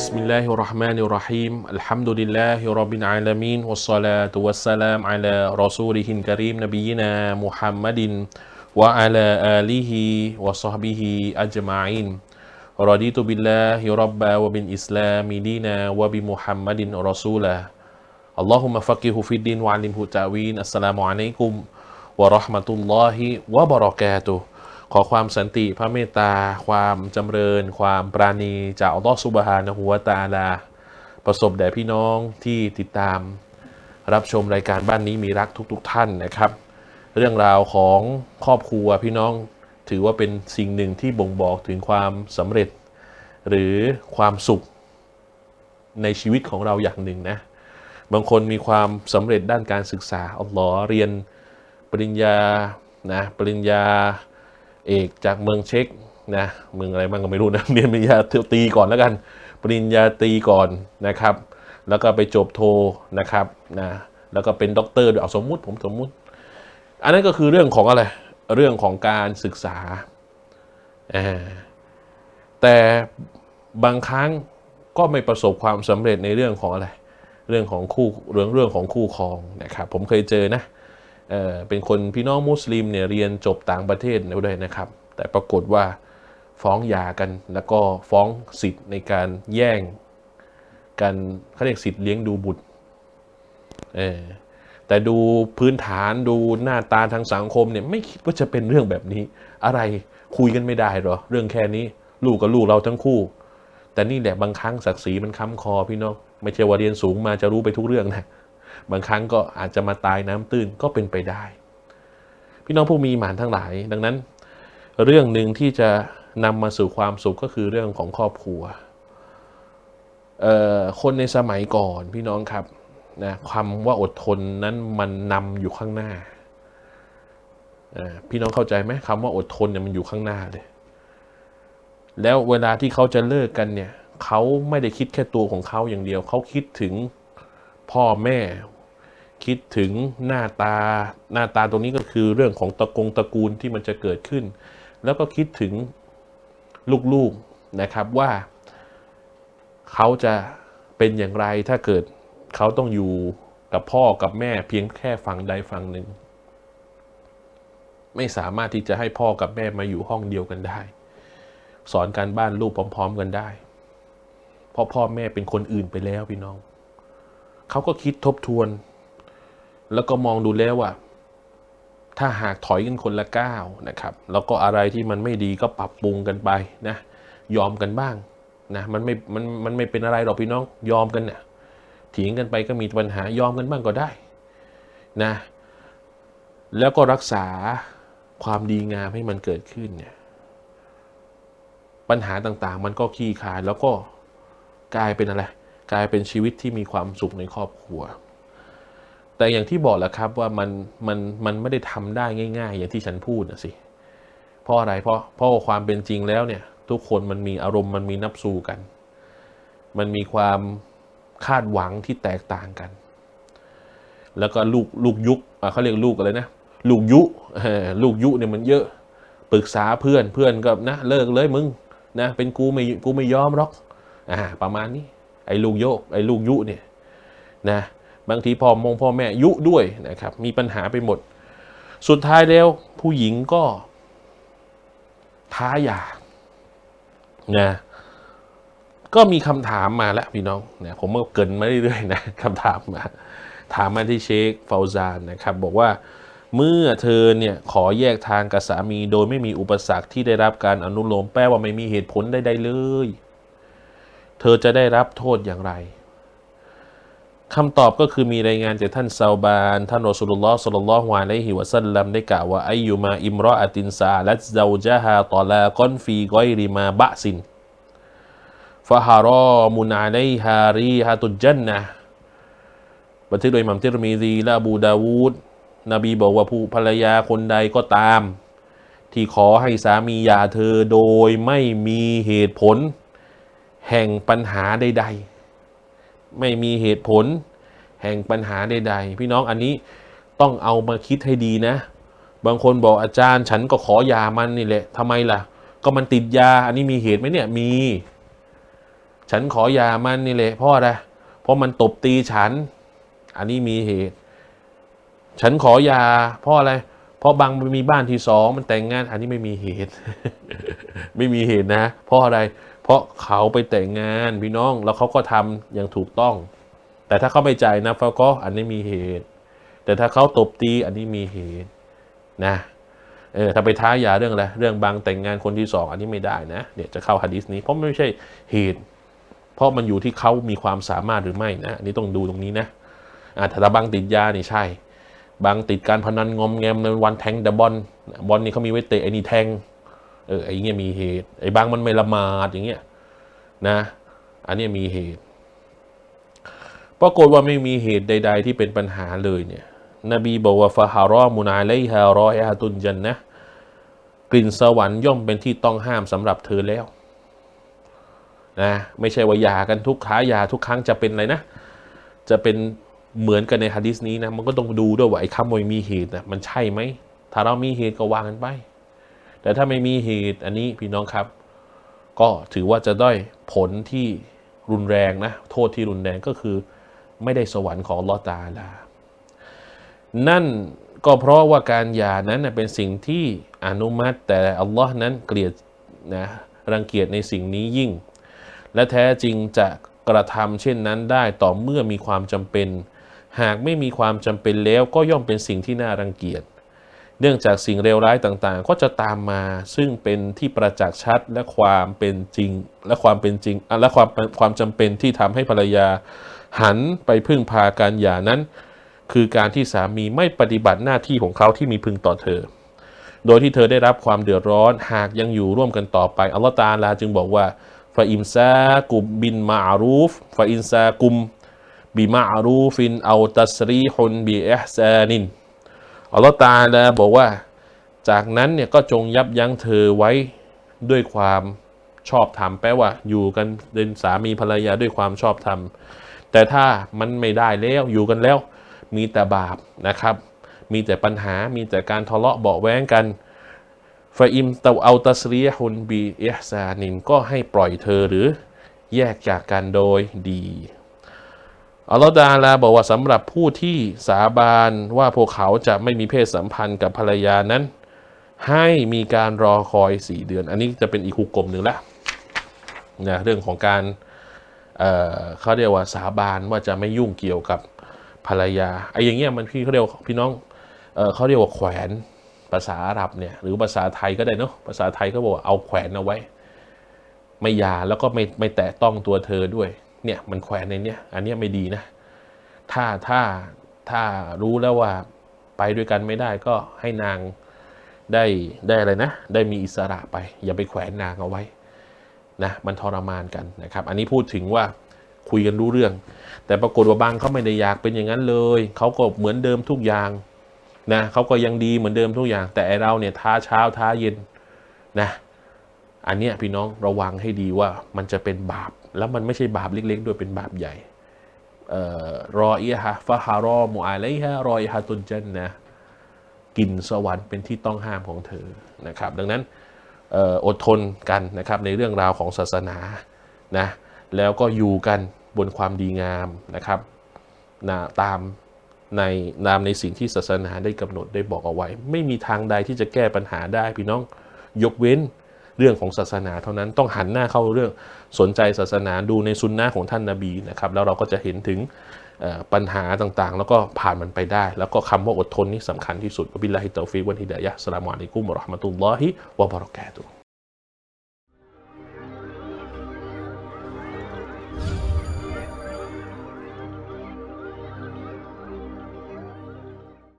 بسم الله الرحمن الرحيم الحمد لله رب العالمين والصلاة والسلام على رسوله الكريم نبينا محمد وعلى آله وصحبه أجمعين رضيت بالله ربا وبالإسلام دينا وبمحمد رسولا اللهم فقه في الدين وعلمه التأويل السلام عليكم ورحمة الله وبركاته ขอความสันติพระเมตตา ความจำเริญ ความปราณีจากอัลลอฮฺซุบฮานะฮูวะตาลา ประสบแด่พี่น้องที่ติดตาม รับชมรายการบ้านนี้มีรักทุกๆทท่านนะครับ เรื่องราวของครอบครัวพี่น้องถือว่าเป็นสิ่งหนึ่งที่บ่งบอกถึงความสำเร็จ หรือความสุขในชีวิตของเราอย่างหนึ่งนะ บางคนมีความสำเร็จด้านการศึกษาอัลลอฮ์เรียนปริญญานะปริญญา เอกจากเมืองเช็กนะเมืองอะไรบ้างก็ไม่รู้นะเรียนปริญญาตรีก่อนแล้วกัน ปริญญาตรีก่อนนะครับ แล้วก็ไปจบโทนะครับนะแล้วก็เป็นด็อกเตอร์ด้วยเอาสมมุติผมสมมุติ อันนั้นก็คือเรื่องของอะไรเรื่องของการศึกษาอ่าแต่บางครั้งก็ไม่ประสบความสำเร็จในเรื่องของอะไร เรื่องของคู่เรื่องเรื่องของคู่ครองนะครับผมเคยเจอนะ เเป็นคนพี่น้องมุสลิมเนี่ยเรียนจบต่างประเทศด้วยนะครับ แต่ปรากฏว่าฟ้องหย่ากันแล้วก็ฟ้องสิทธิ์ในการแย่งกันเขาเรียกสิทธิ์เลี้ยงดูบุตรเออแต่ดูพื้นฐานดูหน้าตาทางสังคมเนี่ยไม่คิดว่าจะเป็นเรื่องแบบนี้ อะไรคุยกันไม่ได้หรอ เรื่องแค่นี้ ลูกกับลูกเราทั้งคู่ แต่นี่แหละบางครั้งศักดิ์ศรีมันค้ำคอพี่น้อง ไม่ใช่ว่าเรียนสูงมาจะรู้ไปทุกเรื่องนะ บางครั้งก็อาจจะมาตายน้ำตื้นก็เป็นไปได้ พี่น้องผู้มีหมานทั้งหลาย ดังนั้น เรื่องหนึ่งที่จะนำมาสู่ความสุขก็คือเรื่องของครอบครัวคนในสมัยก่อนพี่น้องครับนะความว่าอดทนนั้นมันนำอยู่ข้างหน้า พี่น้องเข้าใจไหมคำว่าอดทนเนี่ยมันอยู่ข้างหน้าเลย แล้วเวลาที่เขาจะเลิกกันเนี่ยเขาไม่ได้คิดแค่ตัวของเขาอย่างเดียว เขาคิดถึง พ่อแม่ คิดถึงหน้าตา หน้าตาตรงนี้ก็คือเรื่องของตระกงตระกูลที่มันจะเกิดขึ้น แล้วก็คิดถึงลูกๆนะครับว่าเขาจะเป็นอย่างไรถ้าเกิดเขาต้องอยู่กับพ่อกับแม่เพียงแค่ฝั่งใดฝั่งหนึ่ง ไม่สามารถที่จะให้พ่อกับแม่มาอยู่ห้องเดียวกันได้ สอนการบ้านลูกพร้อม ๆ กันได้ เพราะพ่อแม่เป็นคนอื่นไปแล้วพี่น้อง เขาก็คิดทบทวน แล้วก็มองดูแล้วว่า ถ้าหากถอยกันคนละก้าวนะครับ แล้วก็อะไรที่มันไม่ดีก็ปรับปรุงกันไปนะ ยอมกันบ้างนะมันไม่มันมันไม่เป็นอะไรหรอกพี่น้องยอมกันเนี่ยเถียงกันไปก็มีปัญหายอมกันบ้างก็ได้นะแล้วก็รักษาความดีงามให้มันเกิดขึ้นเนี่ยปัญหาต่างๆ มันก็คลี่คลายแล้วก็กลายเป็นอะไร กลายเป็นชีวิตที่มีความสุขในครอบครัว แต่อย่างที่บอกแหละครับว่ามันมันมันไม่ได้ทำได้ง่าย ๆ อย่างที่ฉันพูดนะสิเพราะอะไรเพราะเพราะความเป็นจริงแล้วเนี่ย ทุกคนมันมีอารมณ์มันมีนับสูกัน มันมีความคาดหวังที่แตกต่างกัน แล้วก็ลูกลูกยุคเขาเรียกลูกอะไรนะลูกยุลูกยุเนี่ยมันเยอะปรึกษาเพื่อนเพื่อนก็นะเลิกเลยมึงนะเป็นกูไม่กูไม่ยอมหรอกอ่าประมาณนี้ ไอ้ลูกโยกไอ้ลูกยุเนี่ยนะบางทีพ่อมงพ่อแม่ยุด้วยนะครับ มีปัญหาไปหมด สุดท้ายแล้วผู้หญิงก็ท้าหย่านะก็มีคำถามมาแล้วพี่น้องนี่ยผมก็เกินมาเรื่อยๆนะคำถามมา ถามมาที่เชคฟาวซานนะครับ บอกว่าเมื่อเธอเนี่ยขอแยกทางกับสามีโดยไม่มีอุปสรรคที่ได้รับการอนุโลมแปลว่าไม่มีเหตุผลใดๆเลย เธอจะได้รับโทษอย่างไรคำตอบก็คือมีรายงานจากท่านซาบานท่านรอสุลลอฮ์สุลลัลลอฮุอะลัยฮิวะสัลลัมได้กล่าวว่าอายุมาอิมรออะตินซาลัตซาวจาฮาตอลากอนฟีกอยริมาบะซินฟะฮารอมุนอะลัยฮารีฮะตุจันนะบันทึกโดยมัมติรมีซีและบูดาวูดนบีบอกว่าผู้ภรรยาคนใดก็ตาม ที่ขอให้สามีหย่าเธอโดยไม่มีเหตุผล แห่งปัญหาใด ๆ ไม่มีเหตุผล แห่งปัญหาใด ๆ พี่น้องอันนี้ต้องเอามาคิดให้ดีนะ บางคนบอกอาจารย์ฉันก็ขอยามันนี่แหละทำไมล่ะ ก็มันติดยาอันนี้มีเหตุไหมเนี่ยมี ฉันขอยามันนี่แหละเพราะอะไรเพราะมันตบตีฉัน อันนี้มีเหตุ ฉันขอยาเพราะอะไรเพราะบางมันมีบ้านที่สองมันแต่งงาน อันนี้ไม่มีเหตุ ไม่มีเหตุนะ เพราะอะไร เพราะเขาไปแต่งงานพี่น้องแล้วเขาก็ทำอย่างถูกต้อง แต่ถ้าเขาไม่จ่ายนะฟาก็อันนี้มีเหตุ แต่ถ้าเขาตบตีอันนี้มีเหตุนะเออถ้าไปท้ายาเรื่องอะไรเรื่องบางแต่งงานคนที่สองอันนี้ไม่ได้นะเนี่ยจะเข้าฮะดิษนี้เพราะไม่ใช่เหตุ เพราะมันอยู่ที่เขามีความสามารถหรือไม่นะอันนี้ต้องดูตรงนี้นะอ่าถ้าบางติดยานี่ใช่ บางติดการพนันงอมแงมในวันแทงแต่บอลบอลนี่เขามีไว้เตะไอ้นี่แทง เออไอ้เงี้ยมีเหตุ ไอ้บางมันไม่ละมาดอย่างเงี้ยนะ อันนี้มีเหตุปรากฏว่าไม่มีเหตุใด ๆ ที่เป็นปัญหาเลยเนี่ย นบีบอกว่าฟาฮารอมุนาไลฮารอยฮาตุนจันนะกลิ่นสวรรค์ย่อมเป็นที่ต้องห้ามสำหรับเธอแล้วนะไม่ใช่ว่ายากันทุกค้ายาทุกครั้งจะเป็นอะไรนะ จะเป็นเหมือนกันในฮะดิษนี้นะ มันก็ต้องดูด้วยว่าไอ้คำว่ามีเหตุนะมันใช่ไหม ถ้าเรามีเหตุก็วางกันไป แต่ถ้าไม่มีเหตุอันนี้พี่น้องครับ ก็ถือว่าจะได้ผลที่รุนแรงนะโทษที่รุนแรงก็คือ ไม่ได้สวรรค์ของลอตาอาลา นั่นก็เพราะว่าการหย่านั้นเป็นสิ่งที่อนุมัติแต่อัลลอฮ์นั้นเกลียดนะรังเกียจในสิ่งนี้ยิ่ง และแท้จริงจะกระทำเช่นนั้นได้ต่อเมื่อมีความจำเป็น หากไม่มีความจำเป็นแล้วก็ย่อมเป็นสิ่งที่น่ารังเกียจ เนื่องจากสิ่งเลวร้ายต่างๆ ก็จะตามมาซึ่งเป็นที่ประจักษ์ชัดและความเป็นจริง และความเป็นจริงและความความจำเป็นที่ทำให้ภรรยา หันไปพึ่งพาการหย่านั้น คือการที่สามีไม่ปฏิบัติหน้าที่ของเขาที่มีพึงต่อเธอ โดยที่เธอได้รับความเดือดร้อนหากยังอยู่ร่วมกันต่อไปอัลลอฮฺตาลาจึงบอกว่าฟาอิมซากุมบินมาอารูฟฟาอินซากุมบิมาอารูฟินเอาตัสรีฮุนบิเอฮซานิน อัลลอฮฺตาลาบอกว่า จากนั้นเนี่ยก็จงยับยั้งเธอไว้ด้วยความชอบธรรมแปลว่า อยู่กันเป็นสามีภรรยาด้วยความชอบธรรม แต่ถ้ามันไม่ได้แล้วอยู่กันแล้ว มีแต่บาปนะครับ มีแต่ปัญหามีแต่การทะเลาะเบาแว้งกันฟาอิมเตาเอาตัสรียฮุนบีเอฮซานินก็ให้ปล่อยเธอหรือแยกจากกันโดยดี อัลลอฮฺดาลาบอกว่าสำหรับผู้ที่สาบานว่าพวกเขาจะไม่มีเพศสัมพันธ์กับภรรยานั้น ให้มีการรอคอยสี่เดือน อันนี้จะเป็นอีกหุกกลมหนึ่งละนะเรื่องของการเเขาเรียกว่าสาบานว่าจะไม่ยุ่งเกี่ยวกับภรรยาไอ้อย่างเงี้ยมันพี่เขาเรียกพี่น้องเอเขาเรียกว่าแขวนภาษาอาหรับเนี่ยหรือภาษาไทยก็ได้เนาะภาษาไทยก็บอกว่าเอาแขวนเอาไว้ ไม่หยาแล้วก็ไม่ไม่แตะต้องตัวเธอด้วย เนี่ยมันแขวนในเนี้ยอันเนี้ยไม่ดีนะ ถ้าถ้าถ้ารู้แล้วว่าไปด้วยกันไม่ได้ก็ให้นางได้ได้อะไรนะ ได้มีอิสระไป อย่าไปแขวนนางเอาไว้นะมันทรมานกันนะครับ อันนี้พูดถึงว่าคุยกันรู้เรื่อง แต่ปรากฏว่าบางเขาไม่ได้อยากเป็นอย่างนั้นเลยเขาก็เหมือนเดิมทุกอย่างนะเขาก็ยังดีเหมือนเดิมทุกอย่าง แต่เราเนี่ยท้าเช้าท้าเย็นนะอันเนี้ยพี่น้องระวังให้ดีว่ามันจะเป็นบาป แล้วมันไม่ใช่บาปเล็กๆด้วยเป็นบาปใหญ่รออีฮะฟาฮารอมูอาไลฮะรออีฮะตุนเจนนะกินสวรรค์เป็นที่ต้องห้ามของเธอนะครับ ดังนั้นอออดทนกันนะครับในเรื่องราวของศาสนานะแล้วก็อยู่กันบนความดีงามนะครับนะตามในนามในสิ่งที่ศาสนาได้กำหนดได้บอกเอาไว้ ไม่มีทางใดที่จะแก้ปัญหาได้พี่น้องยกเว้น เรื่องของศาสนาเท่านั้นต้องหันหน้าเข้าเรื่องสนใจศาสนาดูในซุนนะของท่านนาบีนะครับแล้วเราก็จะเห็นถึงปัญหาต่างๆ แล้วก็ผ่านมันไปได้ แล้วก็คำว่าอดทนนี่สำคัญที่สุดบิลลาฮิตตอฟิวันฮิดายะฮ์สลามุอะลัยกุมวะเราะห์มะตุลลอฮิวะบารอกาตุฮ